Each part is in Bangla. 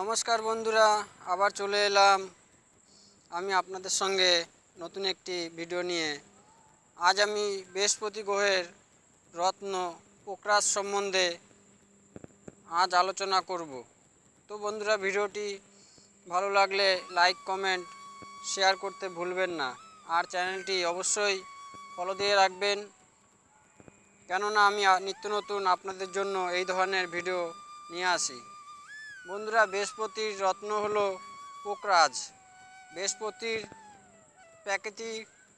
নমস্কার বন্ধুরা, আবার চলে এলাম আমি আপনাদের সঙ্গে নতুন একটি ভিডিও নিয়ে। আজ আমি বৃহস্পতি গ্রহের রত্ন পোকরাজ সম্বন্ধে আজ আলোচনা করব। তো বন্ধুরা, ভিডিওটি ভালো লাগলে লাইক কমেন্ট শেয়ার করতে ভুলবেন না। আর চ্যানেলটি অবশ্যই ফলো দিয়ে রাখবেন। কেননা আমি নিত্য নতুন আপনাদের জন্য এই ধরনের ভিডিও নিয়ে আসি। বন্ধুরা, বৃহস্পতির রত্ন হলো পোকরাজ। বৃহস্পতির প্যাকেটি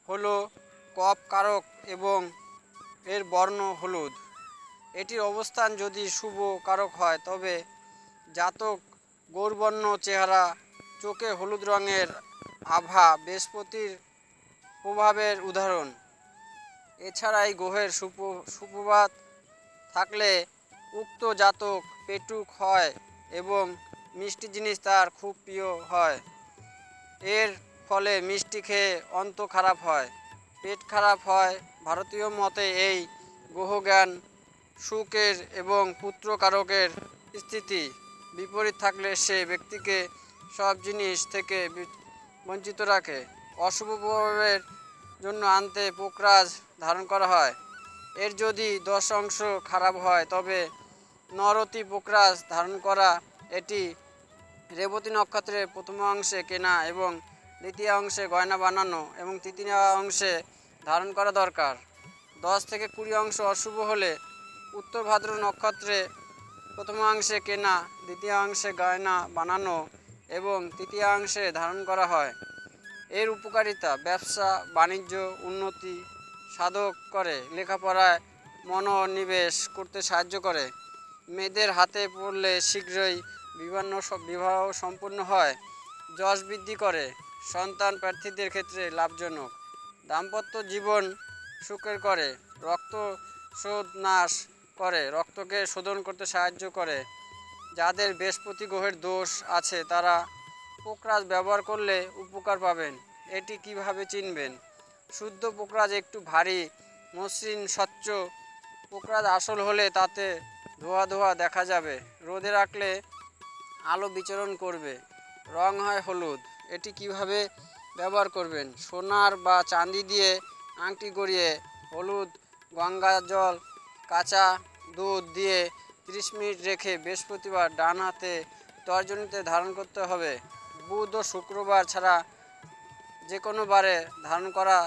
হলো কপ কারক এবং এর বর্ণ হলুদ। এটির অবস্থান যদি শুভ কারক হয়, তবে জাতক গৌরবর্ণ চেহারা, চোখে হলুদ রঙের আভা বৃহস্পতির প্রভাবের উদাহরণ। এছাড়া গ্রহের সুপ সুপ্রভাত থাকলে উক্ত জাতক পেটুক হয়। এবং মিষ্টি জিনিস তার খুব প্রিয় হয়। এর ফলে মিষ্টি খেয়ে অন্ত খারাপ হয়। পেট খারাপ হয়। ভারতীয় মতে এই গ্রহজ্ঞান সুখের এবং পুত্রকারকের স্থিতি। বিপরীত থাকলে সে ব্যক্তিকে সব জিনিস থেকে বঞ্চিত রাখে। অশুভ প্রভাবের জন্য আনতে পোকরাজ ধারণ করা হয়। এর যদি দশ অংশ খারাপ হয়, তবে নরতি পোকরাজ ধারণ করা এটি রেবতী নক্ষত্রের প্রথম অংশে কেনা এবং দ্বিতীয় অংশে গয়না বানানো এবং তৃতীয় অংশে ধারণ করা দরকার। দশ থেকে কুড়ি অংশ অশুভ হলে উত্তর ভাদ্র নক্ষত্রে প্রথম অংশে কেনা, দ্বিতীয় অংশে গয়না বানানো এবং তৃতীয় অংশে ধারণ করা হয়। এর উপকারিতা ব্যবসা, বাণিজ্য, উন্নতি, সাধক করে, লেখাপড়ায় মনোনিবেশ করতে সাহায্য করে। মেয়েদের হাতে পড়লে শীঘ্রই বিবাহ বিবাহ সম্পূর্ণ হয়। যশ বৃদ্ধি করে। সন্তান প্রার্থীদের ক্ষেত্রে লাভজনক। দাম্পত্য জীবন সুখের করে। রক্ত শোধ নাশ করে। রক্তকে শোধন করতে সাহায্য করে। যাদের বৃহস্পতি গ্রহের দোষ আছে, তারা পোকরাজ ব্যবহার করলে উপকার পাবেন। এটি কীভাবে চিনবেন? শুদ্ধ পোকরাজ একটু ভারী, মসৃণ, স্বচ্ছ পোকরাজ আসল হলে তাতে ধোয়া ধোয়া দেখা যাবে। রোদে রাখলে আলো বিচরণ করবে। রং হয় হলুদ। এটি কীভাবে ব্যবহার করবেন? সোনার বা চাঁদি দিয়ে আংটি গড়িয়ে হলুদ, গঙ্গা জল, কাঁচা দুধ দিয়ে তিরিশ মিনিট রেখে বৃহস্পতিবার ডান হাতে তর্জনীতে ধারণ করতে হবে। বুধ ও শুক্রবার ছাড়া যে কোনো বারে ধারণ করা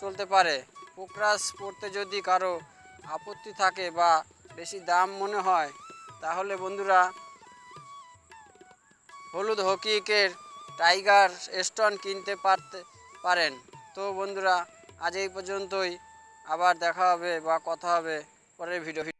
চলতে পারে। পোকরাজ পড়তে যদি কারও আপত্তি থাকে বা বেশি দাম মনে হয়। তাহলে বন্ধুরা, হলুদ হকিকের টাইগার স্টোন কিনতে পারতে পারেন। তো বন্ধুরা, আজ এই পর্যন্তই। আবার দেখা হবে বা কথা হবে পরের ভিডিও